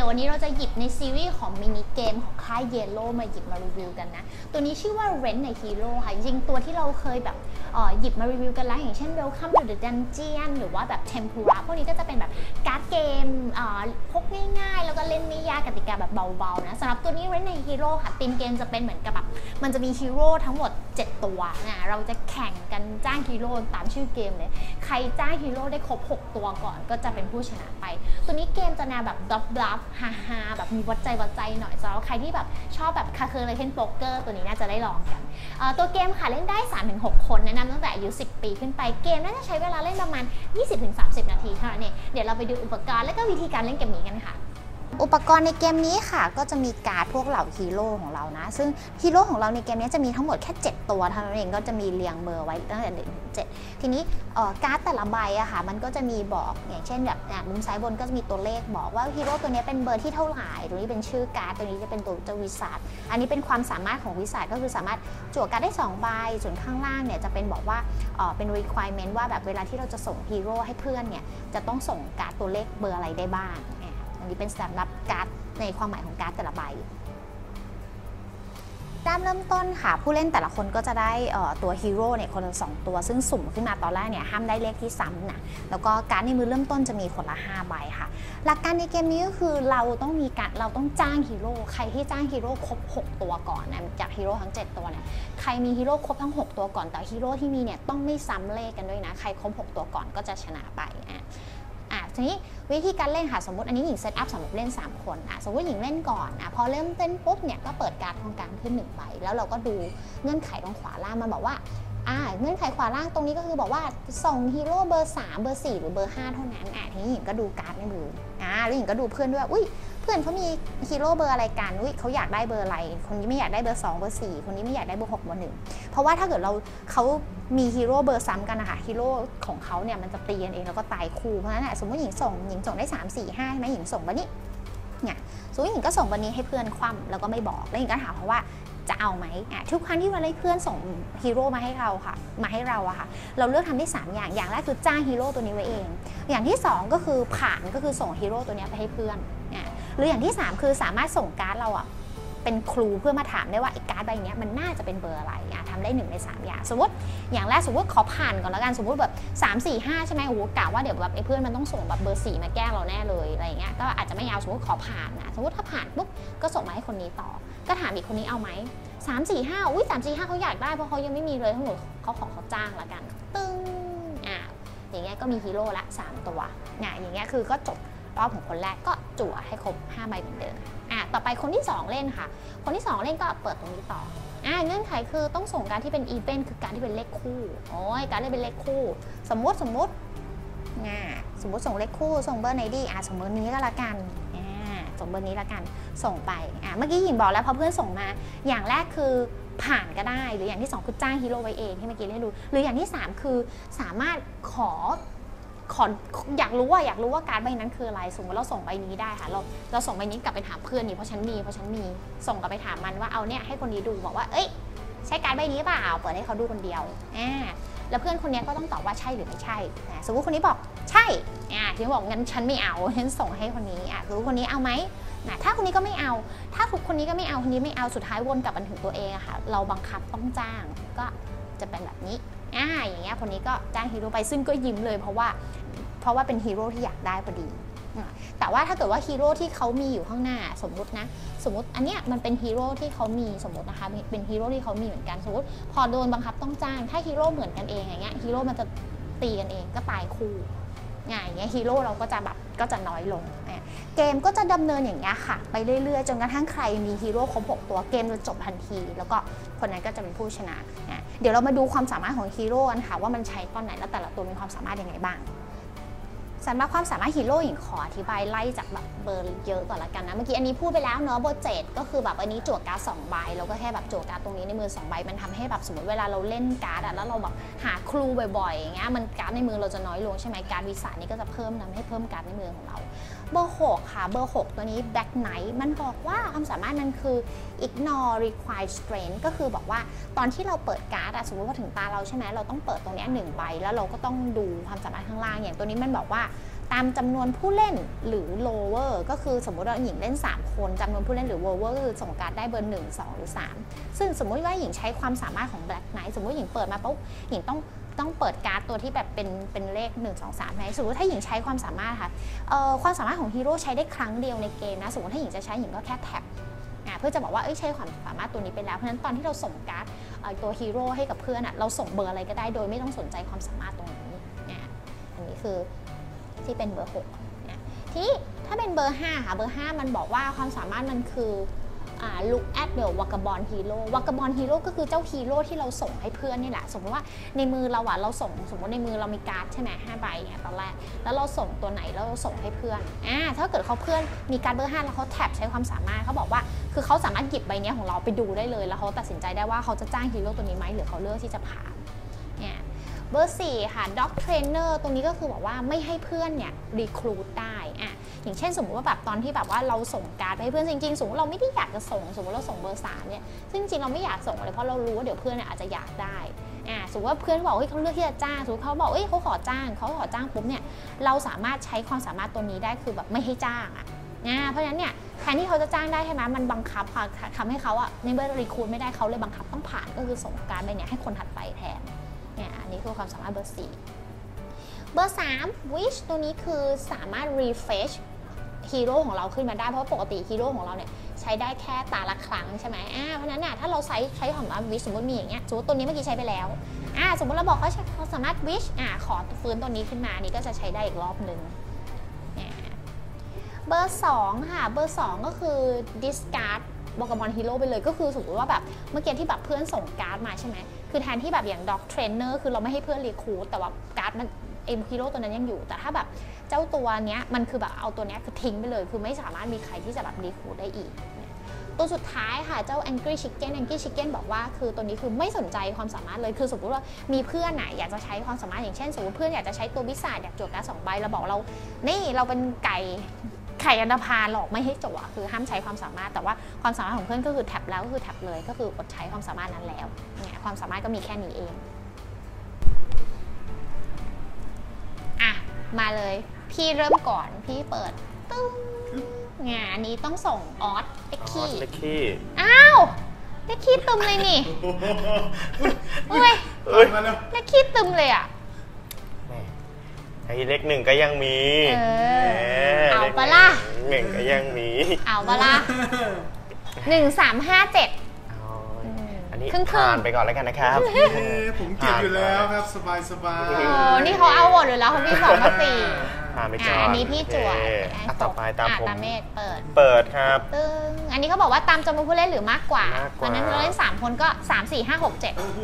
ดี๋ยววันนี้เราจะหยิบในซีรีส์ของมินิเกมของค่ายเยลโล่มาหยิบมารีวิวกันนะ ตัวนี้ชื่อว่า Rent ใน Hero ค่ะ จริงๆ ตัวที่เราเคยแบบหยิบมารีวิวกันแล้ว อย่างเช่น Welcome to the Dungeon หรือว่าแบบ Tempura พวกนี้ก็จะเป็นแบบการ์ดเกมพกง่ายๆ แล้วก็เล่นไม่ยากกติกาแบบเบาๆนะสำหรับตัวนี้ Rent ใน Hero ค่ะธีมเกมจะเป็นเหมือนกับแบบมันจะมีฮีโร่ทั้งหมด 7 ตัวนะเราจะแข่งกันจ้างฮีโร่ตามชื่อเกมเลย ใครจ้างฮีโร่ได้ครบ 6 ตัวก่อนก็จะเป็นผู้ชนะไป ตัวนี้เกมจะแนวแบบดับดับฮาฮาแบบมีวัดใจวัดใจหน่อยสำหรับใครที่แบบชอบแบบคาเคอร์เลยเช่นโป๊กเกอร์ตัวนี้น่าจะได้ลองกันตัวเกมค่ะเล่นได้ 3-6 คนแนะนำตั้งแต่อายุ 10 ปีขึ้นไปเกมน่าจะใช้เวลาเล่นประมาณ 20-30 นาทีเท่านั้นเองเดี๋ยวเราไปดูอุปกรณ์และก็วิธีการเล่นเกมนี้กันค่ะ อุปกรณ์ในเกมนี้ค่ะ ก็จะมีการ์ดพวกเหล่าฮีโร่ของเรานะ ซึ่งฮีโร่ของเราในเกมนี้จะมีทั้งหมดแค่ 7 ตัวเท่านั้นเองก็จะมีเรียงเบอร์ไว้ตั้งแต่หนึ่งถึงเจ็ดทีนี้การ์ดแต่ละใบอะค่ะมันก็จะมีบอกอย่างเช่นแบบอะมุมซ้ายบนก็จะมีตัวเลขบอกว่าฮีโร่ตัวนี้เป็นเบอร์ที่เท่าไหร่ตรงนี้เป็นชื่อการ์ดตัวนี้จะเป็นตัวเจ้าวิสัทอันนี้เป็นความสามารถของวิสัทก็คือสามารถจั่วการ์ดได้2ใบส่วนข้างล่างเนี่ยจะเป็นบอกว่าเอ่อเป็น requirement ว่าแบบเวลาที่เราจะส่งฮีโร่ให้เพื่อนเนี่ยจะต้องส่งการ์ดตัวเลขเบอร์อะไรได้บ้าง อะอันนี้เป็นสำหรับการ์ดในความหมายของการ์ดแต่ละใบด้ามเริ่มต้นค่ะ ผู้เล่นแต่ละคนก็จะได้ตัวฮีโร่เนี่ยคนละสองตัว ซึ่งสุ่มขึ้นมาตอนแรกเนี่ยห้ามได้เลขที่ซ้ำนะแล้วก็การ์ดในมือเริ่มต้นจะมีคนละ5ใบค่ะ หลักการในเกมนี้ก็คือเราต้องมีการเราต้องจ้างฮีโร่ใครที่จ้างฮีโร่ครบ 6 ตัวก่อนนะจากฮีโร่ทั้ง 7 ตัวเนี่ยใครมีฮีโร่ครบทั้ง 6 ตัวก่อนแต่ฮีโร่ที่มีเนี่ยต้องไม่ซ้ำเลขกันด้วยนะ ใครครบ 6 ตัวก่อนก็จะชนะไปอะ ทีนี้วิธีการเล่นค่ะสมมติอันนี้หญิงเซตอัพสำหรับเล่น 3 คนอะสมมติหญิงเล่นก่อนอะพอเริ่มเต้นปุ๊บเนี่ยก็เปิดการ์ดตรงกลางขึ้น1ใบแล้วเราก็ดูเงื่อนไขตรงขวาล่างมันบอกว่า อ่าเงื่อนไขขวาล่างตรงนี้ก็คือบอกว่าส่งฮีโร่เบอร์ 3 เบอร์ 4 หรือเบอร์ 5 เท่านั้นอะทีนี้หญิงก็ดูการ์ดในมืออ่าแล้วหญิงก็ดูเพื่อนด้วยอุ้ยเพื่อนเขามีฮีโร่เบอร์อะไรกันอุ้ยเขาอยากได้เบอร์อะไร คนนี้ไม่อยากได้เบอร์2เบอร์4คนนี้ไม่อยากได้เบอร์6เบอร์1เพราะว่าถ้าเกิดเราเขามีฮีโร่เบอร์ซ้ำกันนะคะฮีโร่ของเขาเนี่ยมันจะตีกันเองแล้วก็ตายคู่เพราะฉะนั้นอะสมมติหญิงส่งหญิงส่งได้ 3 4 5ใช่ไหมหญิงส่งวันนี้เนี่ยสมมติหญิงก็ส่งวันนี้ให้เพื่อนคว่ำแล้วก็ไม่บอกแล้วหญิงก็ถามเขาว่า จะเอาไหมทุกครั้งที่เวลาเพื่อนส่งฮีโร่มาให้เราค่ะ มาให้เราอะค่ะ เราเลือกทำได้ 3 อย่าง อย่างแรกคือจ้างฮีโร่ตัวนี้ไว้เอง อย่างที่ 2 ก็คือผ่านก็คือส่งฮีโร่ตัวนี้ไปให้เพื่อนหรืออย่างที่ 3 คือสามารถส่งการ์ดเราอะเป็นครูเพื่อมาถามได้ว่าไอ้การ์ดใบเนี้ยมันน่าจะเป็นเบอร์อะไรอะ ทำได้หนึ่งในสามอย่าง สมมติอย่างแรกสมมติขอผ่านก่อนแล้วกันสมมติแบบ3 4 5 ใช่ไหมโอ้โหกะว่าเดี๋ยวแบบไอ้เพื่อนมันต้องส่งแบบเบอร์4มาแกล้งเราแน่เลยอะไรเงี้ยก็อาจจะไม่เอาสมมติขอผ่านนะสมมติถ้าผ่านปุ๊บก็ส่งมาให้คนนี้ต่อ ก็ถามอีกคนนี้เอาไหมสามสี่ห้าอุ้ยสามสี่ห้าเขาอยากได้เพราะเขายังไม่มีเลยทั้งหมดเขาขอเขาจ้างละกัน ตึ้งอะอย่างเงี้ยก็มีฮีโร่ละสามตัวเนี่ยอย่างเงี้ยคือก็จบรอบของคนแรกก็จั่วให้ครบ5ใบเหมือนเดิมอะต่อไปคนที่2เล่นค่ะ คนที่2เล่นก็เปิดตรงนี้ต่อ อ่าเงื่อนไขคือต้องส่งการที่เป็นอีเวนคือการที่เป็นเลขคู่โอ้ยการที่เป็นเลขคู่ สมมุติสมมุติอ่าสมมุติส่งเลขคู่ส่งเบอร์ไหนดีอ่าสมมตินี้ก็แล้วกันอ่าส่งเบอร์นี้แล้วกันส่งไปอ่าเมื่อกี้หญิงบอกแล้วพอเพื่อนส่งมา อย่างแรกคือผ่านก็ได้ หรืออย่างที่ 2 คือจ้างฮีโร่ไว้เองที่เมื่อกี้ให้ดูหรืออย่างที่ 3 คือสามารถขอ ขออยากรู้ว่าอยากรู้ว่าการใบนั้นคืออะไร สมมติเราส่งใบนี้ได้ค่ะ เราเราส่งใบนี้กลับไปถามเพื่อนนี่เพราะฉันมีเพราะฉันมีส่งกลับไปถามมันว่าเอาเนี่ยให้คนนี้ดูบอกว่า เอ้ย ใช่การใบนี้เปล่าเปิดให้เขาดูคนเดียวอ่าแล้วเพื่อนคนนี้ก็ต้องตอบว่าใช่หรือไม่ใช่อ่าสมมติคนนี้บอกใช่อ่าถึงบอกงั้นฉันไม่เอาฉันส่งให้คนนี้อ่าสมมติคนนี้เอาไหมนะถ้าคนนี้ก็ไม่เอา ถ้าทุกคนนี้ก็ไม่เอาคนนี้ไม่เอาสุดท้ายวนกลับมาถึงตัวเองอะค่ะ เราบังคับต้องจ้างก็จะเป็นแบบนี้ อ่าอย่างเงี้ยคนนี้ก็จ้างฮีโร่ไปซึ่งก็ยิ้มเลยเพราะว่าเพราะว่าเป็นฮีโร่ที่อยากได้พอดี แต่ว่าถ้าเกิดว่าฮีโร่ที่เขามีอยู่ข้างหน้าสมมตินะ สมมติอันเนี้ยมันเป็นฮีโร่ที่เขามีสมมตินะคะเป็นฮีโร่ที่เขามีเหมือนกันสมมติพอโดนบังคับต้องจ้างถ้าฮีโร่เหมือนกันเองอย่างเงี้ยฮีโร่มันจะตีกันเองก็ตายคู่ อย่างเงี้ยฮีโร่เราก็จะแบบก็จะน้อยลงอะเกมก็จะดำเนินอย่างเงี้ยค่ะ ไปเรื่อยๆ จนกระทั่งใครมีฮีโร่ครบ 6 ตัวเกมจะจบทันที แล้วก็คนนั้นก็จะเป็นผู้ชนะ เดี๋ยวเรามาดูความสามารถของฮีโร่กันค่ะว่ามันใช้ตอนไหนแล้วแต่ละตัวมีความสามารถยังไงบ้าง สำหรับความสามารถฮีโร่หญิงขออธิบายไล่จากแบบเบอร์เยอะก่อนละกันนะ เมื่อกี้อันนี้พูดไปแล้วเนาะเบอร์เจ็ดก็คือแบบอันนี้จั่วการ์ดสองใบแล้วก็แค่แบบจั่วการ์ดตรงนี้ในมือสองใบมันทำให้แบบสมมติเวลาเราเล่นการ์ดแล้วเราแบบหาครูบ่อยๆอย่างเงี้ยมันการ์ดในมือเราจะน้อยลงใช่ไหมการ์ดวิสานี่ก็จะเพิ่มทำให้เพิ่มการ์ดในมือของเรา เบอร์ 6 ค่ะ เบอร์ 6 ตัวนี้ Black Knight มันบอกว่าความสามารถมันคือ ignore required strength ก็คือบอกว่าตอนที่เราเปิดการ์ดสมมติว่าถึงตาเราใช่ไหมเราต้องเปิดตรงนี้หนึ่งใบ แล้วเราก็ต้องดูความสามารถข้างล่างอย่างตัวนี้มันบอกว่าตามจำนวนผู้เล่นหรือ lower ก็คือสมมติว่าหญิงเล่น 3 คนจำนวนผู้เล่นหรือ lower ก็คือส่งการ์ดได้เบอร์ 1 2 หรือ 3 ซึ่งสมมุติว่าหญิงใช้ความสามารถของ Black Knight สมมติหญิงเปิดมาปุ๊บหญิงต้อง ต้องเปิดการ์ดตัวที่แบบเป็นเป็นเลข 1 2 3ไหมสมมติถ้าหญิงใช้ความสามารถค่ะความสามารถของฮีโร่ใช้ได้ครั้งเดียวในเกมนะสมมติถ้าหญิงจะใช้หญิงก็แค่แท็บเพื่อจะบอกว่าเอ้ยใช้ความสามารถตัวนี้ไปแล้ว เพราะฉะนั้นตอนที่เราส่งการ์ดตัวฮีโร่ให้กับเพื่อนอะเราส่งเบอร์อะไรก็ได้โดยไม่ต้องสนใจความสามารถตรงนี้อันนี้คือที่เป็นเบอร์6เนี่ยทีนี้ถ้าเป็นเบอร์5ค่ะเบอร์ 5 มันบอกว่าความสามารถมันคือ look at the vagabond hero vagabond hero ก็คือเจ้าฮีโร่ที่เราส่งให้เพื่อนนี่แหละ สมมติว่าในมือเราอะเราส่งสมมติในมือเรามีการ์ดใช่ไหมห้าใบเนี่ยตอนแรก แล้วเราส่งตัวไหนแล้วเราส่งให้เพื่อนอ่าถ้าเกิดเขาเพื่อนมีการ์ดเบอร์5แล้วเขาแท็บใช้ความสามารถเขาบอกว่า คือเขาสามารถหยิบใบนี้ของเราไปดูได้เลย แล้วเขาตัดสินใจได้ว่าเขาจะจ้างฮีโร่ตัวนี้ไหมหรือเขาเลือกที่จะผ่านเนี่ยเบอร์4ค่ะ dog trainer ตรงนี้ก็คือบอกว่าไม่ให้เพื่อนเนี่ยรีครูดได้อะ อย่างเช่นสมมติว่าแบบตอนที่แบบว่าเราส่งการ์ดไปให้เพื่อนจริงๆสมมติเราไม่ได้อยากจะส่งสมมติเราส่งเบอร์3เนี่ยซึ่งจริงเราไม่อยากส่งเลยเพราะเรารู้ว่าเดี๋ยวเพื่อนเนี่ยอาจจะอยากได้อ่าสมมติว่าเพื่อนบอกเฮ้ยเขาเลือกที่จะจ้างสมมติเขาบอกเอ้ยเขาขอจ้างเขาขอจ้างปุ๊บเนี่ยเราสามารถใช้ความสามารถตัวนี้ได้คือแบบไม่ให้จ้างอะอ่าเพราะฉะนั้นเนี่ยแทนที่เขาจะจ้างได้ใช่ไหมมันบังคับค่ะทำให้เขาอะในเมื่อรีคูดไม่ได้เขาเลยบังคับต้องผ่านก็คือส่งการไปเนี่ยให้คนถัดไปแทนเนี่ยอันนี้คือความสามารถเบอร์สี่เบอร์3 wish ตัวนี้คือสามารถ refresh ฮีโร่ของเราขึ้นมาได้เพราะว่าปกติฮีโร่ของเราเนี่ยใช้ได้แค่ตาละครั้งใช่ไหมอ่าเพราะฉะนั้นน่ะถ้าเราใช้ใช้ของวิชสมมติมีอย่างเงี้ยสมมติตัวนี้เมื่อกี้ใช้ไปแล้วอ่าสมมติเราบอกเขาใช้เขาสามารถวิชอ่าขอฟื้นตัวนี้ขึ้นมาอันนี้ก็จะใช้ได้อีกรอบหนึ่งอ่าเบอร์ 2 ค่ะ เบอร์ 2 ก็คือ discard บอกกับมอนฮีโร่ไปเลยก็คือสมมติว่าแบบเมื่อกี้ที่แบบเพื่อนส่งการ์ดมาใช่ไหมคือแทนที่แบบอย่างด็อกเทรนเนอร์คือเราไม่ให้เพื่อนรีคูดแต่ว่าการ์ดมันเอ็มฮีโร่ตัวนั้นยังอยู่ แต่ถ้าแบบ เจ้าตัวเนี้ยมันคือแบบเอาตัวเนี้ยคือทิ้งไปเลย คือไม่สามารถมีใครที่จะแบบรีคูดได้อีก ตัวสุดท้ายค่ะเจ้า Angry Chicken Angry Chicken บอกว่าคือตัวนี้คือไม่สนใจความสามารถเลยคือสมมติว่ามีเพื่อนไหนอยากจะใช้ความสามารถอย่างเช่นสมมติเพื่อนอยากจะใช้ตัววิสาอยากจวดการสองใบเราบอกเรา นี่เราเป็นไก่ไข่อันดาพาหลอกไม่ให้จั่วคือห้ามใช้ความสามารถแต่ว่าความสามารถของเพื่อนก็คือแท็บแล้วก็คือแท็บเลยก็คืออดใช้ความสามารถนั้นแล้วเนี่ยความสามารถก็มีแค่นี้เอง มาเลย พี่เริ่มก่อนพี่เปิดตึ้งงานอันนี้ต้องส่งออสเอ็กอ๋อคีเล็กขี้อ้าวเล็กขี้ตึมเลยนี่เฮ้ยเอ้ยมาแล้วเล็กขี้ตึมเลยอะ แหม่ไอ้เล็กหนึ่งก็ยังมีเออแหมเอาปะล่ะเล็กหนึ่งก็ยังมีเอาปะล่ะหนึ่งสามห้าเจ็ดอ๋ออืมอั นนี้ครึ่งๆ ผ่านไปก่อนแล้วกันนะครับ เอ้ผมเก็บอยู่แล้วครับ สบายสบาย โอ้นี่เขาเอาหมดเลยแล้วเขาพี่สองมาสี่ผ่านไปก่อะอนอันนี้พี่จวดโอเคอะต่อไปตามอะผม ตามเมฆเปิด เปิดครับ ตึ้งอันนี้เขาบอกว่าตามจำนวนผู้เล่นหรือมากกว่ามากกเพว่า ราะฉะนั้นเราเล่นสามคนก็สามสี่ห้าหกเจ็ดโอ้โห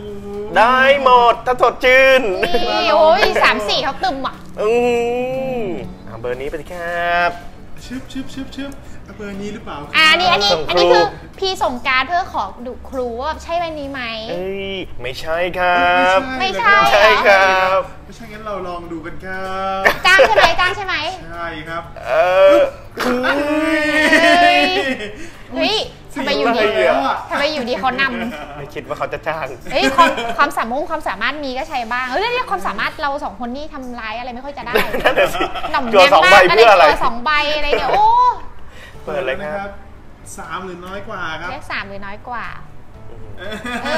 ได้หมดถ้าสดชื่นนี่โอ้ยสามสี่เขาตึมอะ อืมเอาเบอร์นี้ไปสิครับ ชึบชึบชึบชึบเอาเบอร์นี้หรือเปล่าครับอ่านี่อันนี้ส่งครู อันนี้คือพี่ส่งการดเพื่อขอดูครูว่าใช่ใบนี้ไหม เอ้ยไม่ใช่ครับ ไม่ใช่ ไม่ใช่ครับ ไม่ใช่งั้นเราลองดูกันครับจ้างใช่ไหมจ้างใช่ไหมใช่ครับเออเฮ้ย ทำไมอยู่ดีไม่เหรอทำไมอยู่ดีเขานำไม่คิดว่าเขาจะจ้างเฮ้ยความความสามารถความสามารถมีก็ใช้บ้างเฮ้ยเรียกความสามารถเราสองคนนี่ทำร้ายอะไรไม่ค่อยจะได้นั่นน่ะสิหน่ำจั่วแนมสองมาใบกก็เพื่ออะไรจั่วสองใบอะไรเนี่ยโอ้เปิดเลยครับ สามหรือน้อยกว่าครับเลขสามหรือน้อยกว่า เอ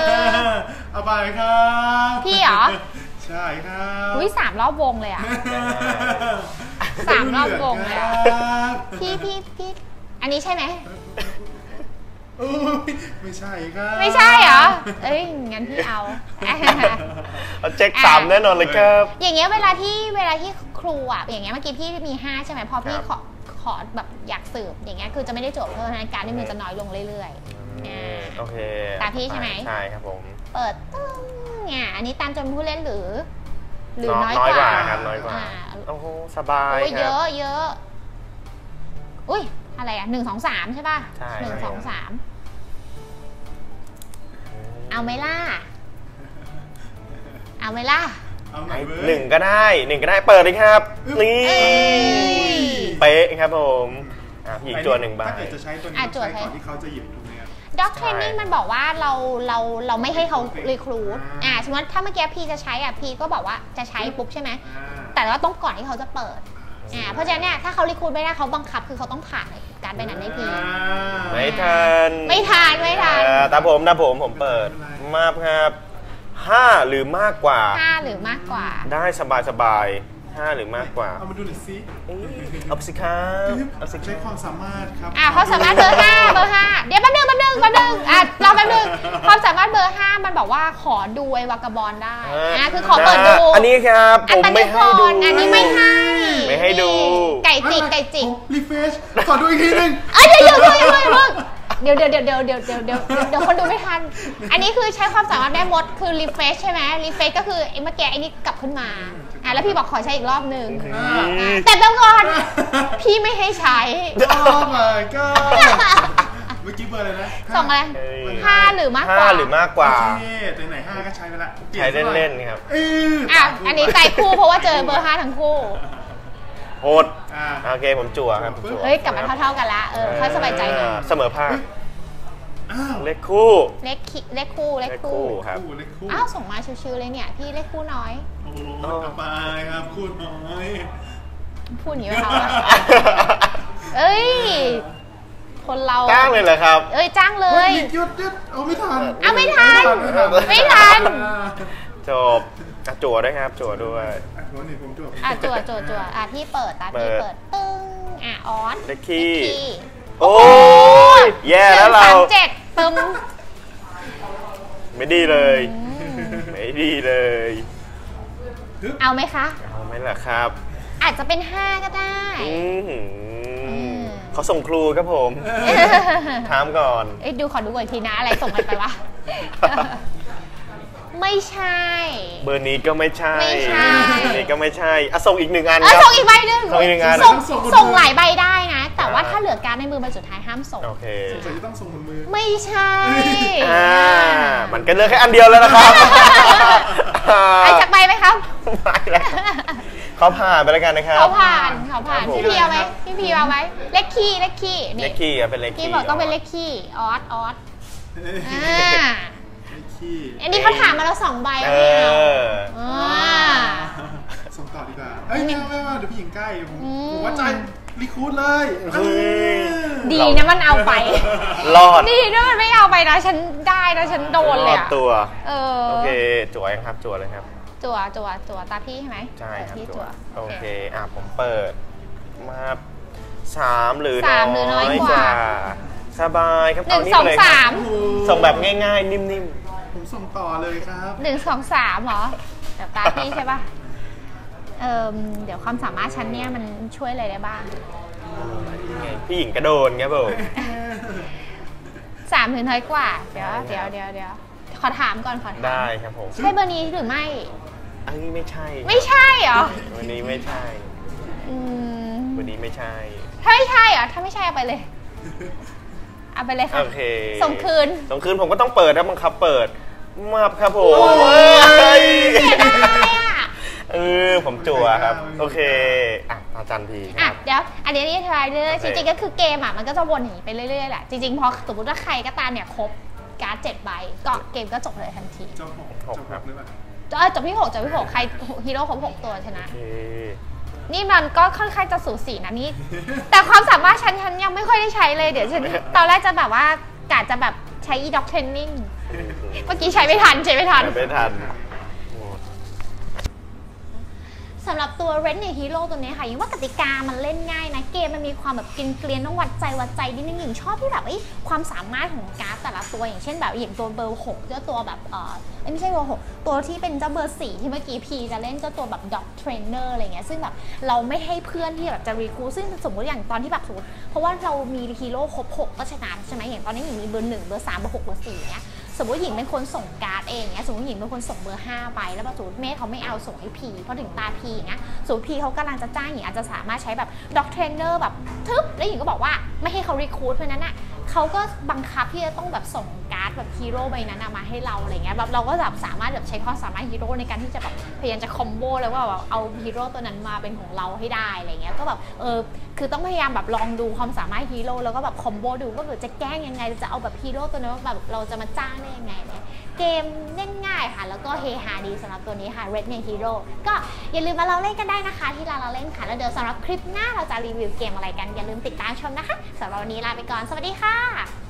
อเอาไปครับพี่เหรอ ใช่ครับอุ้ยสามรอบวงเลยอะ สามรอบวงเลยอะ ครับพี่พี่พี่อันนี้ใช่ไหม อุ๊ยไม่ใช่ครับไม่ใช่เหรอ เอ้ยงั้นพี่เอา เอาเจ็คสามแน่นอนเลยครับอย่างเงี้ยเวลาที่เวลาที่ครูอะอย่างเงี้ยเมื่อกี้พี่มีห้าใช่ไหมพอพี่ครับขอขอแบบอยากสืบอย่างเงี้ยคือจะไม่ได้จบเพราะฉะนั้นการในมือจะน้อยลงเรื่อยๆอ่าโอเคตามพี่ใช่ไหมใช่ครับผม เปิดตึ้งเนี่ยอันนี้ตามจำนวนผู้เล่นหรือ หรือน้น้ออยยกกว่าว่าครับน้อยกว่าาโอ้โหสบายโอ้ยคเยรับอะเยอะอุ้ย อะไรอะหนึ่งสองสามใช่ป่ะใช่ หนึ่งสองสามเอาไหมล่ะ เอาไหมล่ะ เอาไหนไอ้เบอร์หนึ่งก็ได้หนึ่งก็ได้เปิดเลยครับนี่เอ้ย เป๊ะครับผมอะพี่อีกตัวหนึ่งใบ ถ้าเกิดจะใช้ตัวนี้อะต้องใช้จั่วก่อนที่เขาจะหยิบถูกไหมครับ ด็อกเทรนนิ่งมันบอกว่าเราเราเราไม่ให้เขารีครูดอ่าอ่าสมมติถ้าเมื่อกี้พีจะใช้อะพีก็บอกว่าจะใช้ปุ๊บใช่ไหม อ่าแต่ว่าต้องก่อนที่เขาจะเปิด อ่าเพราะฉะนั้นเนี่ยถ้าเขารีคูดไม่ได้เขาบังคับคือเขาต้องผ่านการใบนั้นให้พี่อ่าไม่ทันไม่ทานไม่ทานเอ่อตามผมตามผมผมเปิดไม่เป็นไรมาครับห้าหรือมากกว่า ห้าหรือมากกว่า ได้สบายสบายห้าหรือมากกว่า เอามาดูหน่อยสิเอ้ยเอาสิครับเอาสิคใช้รับความสามารถครับอ่าความสามารถเบอร์ห้าเบอร์ห้าเดี๋ยวแป๊บนึงแป๊บนึงแป๊บนึงอะรอแป๊บนึงความสามารถเบอร์ห้ามันบอกว่าขอดูไอ้วากาบอลได้อะคือขอเปิดดูอันนี้ครับอัผมนไม่นี้ให้ก่ดูอนอันนี้ไม่ให้ ไม่ให้ดู ไก่จิกไก่จิกรีเฟชขอดูอีกทีหนึง เอ้ยเดี๋ยวเดี๋ยวเดี๋ยวเดี๋ยวเดี๋ยวเดี๋ยวเดี๋ยวเดี๋ยวเดี๋ยวเดี๋ยวเดี๋ยวเดี๋ยวคนดูไม่ทัน อันนี้คือใช้ความสามารถแม่มดคือ refresh ใช่ไหม refresh ก็คือไอ้เมื่อกี้ไอ้นี่กลับขึ้นมาอะแล้วพี่บอกขอใช้อีกรอบหนึ่งอืมอะแต่เดี๋ยวก่อนพี่ไม่ให้ใช้ โอ้ my god เมื่อกี้เบอร์อะไรนะส่งอะไรเอ้ยห้าหรือมากกว่าห้าหรือมากกว่าโอเคไหนๆห้าก็ใช้ไปละปยใช้ซะหอยเล่นๆครับ เอออะตามอันนี้ใจคู่เพราะว่าเจอเบอร์ห้าทั้งคู่ โหดอ่า โอเคผมจั่วครับผมจั่วเฮ้ยกลับมาเท่าๆกันละเออค่อยสบายใจหน่อยเสมอภาคอ้าวเลขคู่เลขคิเลขคู่เลขเลขคู่คู่ครับ คู่เลขคู่อ้าวส่งมาชิวๆเลยเนี่ยพี่เลขคู่น้อย โอ้โหต่อไปครับคู่น้อยพูดอย่างนี้ไหมคะวะเอ้ย คนเราจ้างเลยเหรอครับ เอ้ยจ้างเลเฮ้ย ยหยุดหยุดเอาไม่ทันเอาไม่ทัน ไม่ทันไม่ทันอ่าจบ อะจั่วด้วยครับ จั่วด้วย อะวันนี้ผมจบอะจั่วจั่วจั่วอะพี่เปิดตาพี่เปิเปิดดตึ้งอะออสเลขคี่เลขคี่โอ้ยแย่แล้วเราหนึ่งสามเจ็ดตึมไม่ดีเลย ไม่ดีเลย เอาไหมคะ เอาไหมล่ะครับอาจจะเป็นห้าก็ได้ อื้อหือม เขาส่งครูครับผม ถามก่อน เอ้ยดูขอดูก่อนอีกทีนะ อะไรส่งกันไปวะ ไม่ใช่ เบอร์นี้ก็ไม่ใช่ไม่ใช่ เบอร์นี้ก็ไม่ใช่อะส่งอีกหนึ่งอันเออครับ ส่งอีกใบหนึ่งส่งอีกหนึ่งอัน ส่งส่งบนมือส่งหลายใบได้นะ แต่ว่าอ่าถ้าเหลือการดในมือใบสุดท้ายห้ามส่ง โอเคสงสัยจะต้องส่งบนมือ ไม่ใช่อ่ามันก็เลือกแค่อันเดียวแล้วนะครับไอจากใบไหมครับ ไม่แล้วเขาผ่านไปแล้วกันนะครับ เขาผ่านเขาผ่านครับผม พี่พีเอาไหมพี่พีเอาไหมเลขคี่เลขคี่เลนี่ขคี่ครับเป็นเลขคี่พี่บอกต้องเป็นเลขคี่ออสออสอ่า ไอ้ขี้อันนี้เขาถามมาแล้วสองใบเอแล้วไม่เอาอ อ่า ส่งต่อดีกว่า เอ้ยไม่เอาไม่เอาเดี๋ยวพี่หญิงใกล้ผมอืม ผมว่าใจรีคูดเลยเฮ้ยดีนะมันเอาไป รอดดีนะมันไม่เอาไปนะฉันได้นะฉันโดนเลยรออะดตัว เออโอเคจั่วยังครับจั่วเลยครับ จั่วจั่วจั่วตาพี่ใช่ไหมใช่ครับพี่จั่จั่วว โอเค อะ ผมเปิด มาสามหรือสามหรือน้อยกว่า สบายครับหนึ่งเาสองไปเลยสามโอ้โหส่งแบบง่ายๆ นิ่ม ผมส่งต่อเลยครับหนึ่งสองสามเหรอเดี๋ยวตาพี่ใช่ป่ะเอ่มเดี๋ยวความสามารถฉันเนี่ยมันช่วยอะไรได้บ้างๆพี่หญิงกระโดนครับผมสามถึงน้อยกว่า เดี๋ยวเดี๋ยวเดี๋ยวเดี๋ยวขอถามก่อนขอถามได้ครับผมใช่เบอร์นี้หรือไม่ อันนี้ไม่ใช่ ไม่ใช่เหรอวันนี้ไม่ใช่อืมวันนี้ไม่ใช่ ถ้าไม่ใช่เหรอถ้าไม่ใช่เอาไปเลยเอาไปเลยค่ะ โอเคส่งคืน ส่งคืนผมก็ต้องเปิดนะบังคับเปิด มาบครับผมโอ้ยเฮ้ยเสียดายอะเออผมจั่วครับไม่ได้โอเคอะอาจารย์พีคอะรับ เดี๋ยวอันนี้นี่ทายเรื่อยโอเค จริงๆก็คือเกมอะมันก็จะวนอย่างนี้ไปเรื่อยๆแหละจริงๆพอสมมติว่าใครก็ตามเนี่ยครบการ์ดเจ็ดใบก็เกมก็จบเลยทันทีเจ้าหกเจ้าหกหรือเปล่าเออจบที่หกจบที่หกใครฮีโร่ครบหกตัวชนะ โอเคนี่มันก็ค่อนข้างจะสูสีนะนี่ แต่ความสามารถฉันฉันยังไม่ค่อยได้ใช้เลยเดี๋ยวฉันตอนแรกจะแบบว่ากะจะแบบใช้อีด็อกเทรนนิ่ง เมื่อกี้ใช้ไม่ทันใช้ไม่ทัน ไม่ทัน สำหรับตัว Rent a Hero ตัวนี้ค่ะยิ่งว่ากติกามันเล่นง่ายนะ เกมมันมีความแบบกินเกลียนต้องวัดใจวัดใจนิดนึงหญิงชอบที่แบบเอ้ยความสามารถของการ์ดแต่ละตัว อย่างเช่นแบบอย่างตัวเบอร์6เจ้าตัวแบบเออเอ้ยไม่ใช่เบอร์6ตัวที่เป็นเจ้าเบอร์4ที่เมื่อกี้พีจะเล่นเจ้าตัวแบบ Dog Trainer อะไรเงี้ยซึ่งแบบเราไม่ให้เพื่อนที่แบบจะรีคูซึ่งสมมติอย่างตอนที่แบบสมมติเพราะว่าเรามีฮีโร่ครบ6ก็ชนะใช่ไหมอย่างตอนนี้หญิงมีเบอร์1เบอร์3เบอร์6เบอร์4เนี้ย สมมติหญิงเป็นคนส่งการ์ดเองเนี้ยสมมติหญิงเป็นคนส่งเบอร์5ไปแล้วสมมติเมธเขาไม่เอาส่งให้พีเพราะถึงตาพีเงี้ยสมมติพีเขากำลังจะจ้างหญิงอาจจะสามารถใช้แบบด็อกเทรนเนอร์แบบทึบแล้วหญิงก็บอกว่าไม่ให้เขารีคูดเพราะนั้นอะเขาก็บังคับที่จะต้องแบบส่ง ร์ดแบบฮีโร่ใบนั้นมาให้เราอะไรเงี้ยแบบเราก็แบบสามารถแบบใช้ความสามารถฮีโร่ในการที่จะแบบพยายามจะคอมโบแล้วว่าแบบเอาฮีโร่ตัวนั้นมาเป็นของเราให้ได้อะไรเงี้ยก็แบบเออคือต้องพยายามแบบลองดูความสามารถฮีโร่แล้วก็แบบคอมโบดูว่าแบบจะแกล้งยังไงจะเอาแบบฮีโร่ตัวนั้นแบบเราจะมาจ้างได้ยังไงเนี่ยเกมเล่นง่ายค่ะ แล้วก็เฮฮาดีสำหรับตัวนี้ค่ะ Red Name Hero ก็อย่าลืมมาเราเล่นกันได้นะคะ ที่ร้านเราเล่นค่ะ แล้วเดี๋ยวสำหรับคลิปหน้าเราจะรีวิวเกมอะไรกัน อย่าลืมติดตามชมนะคะสำหรับวันนี้ลาไปก่อน สวัสดีค่ะ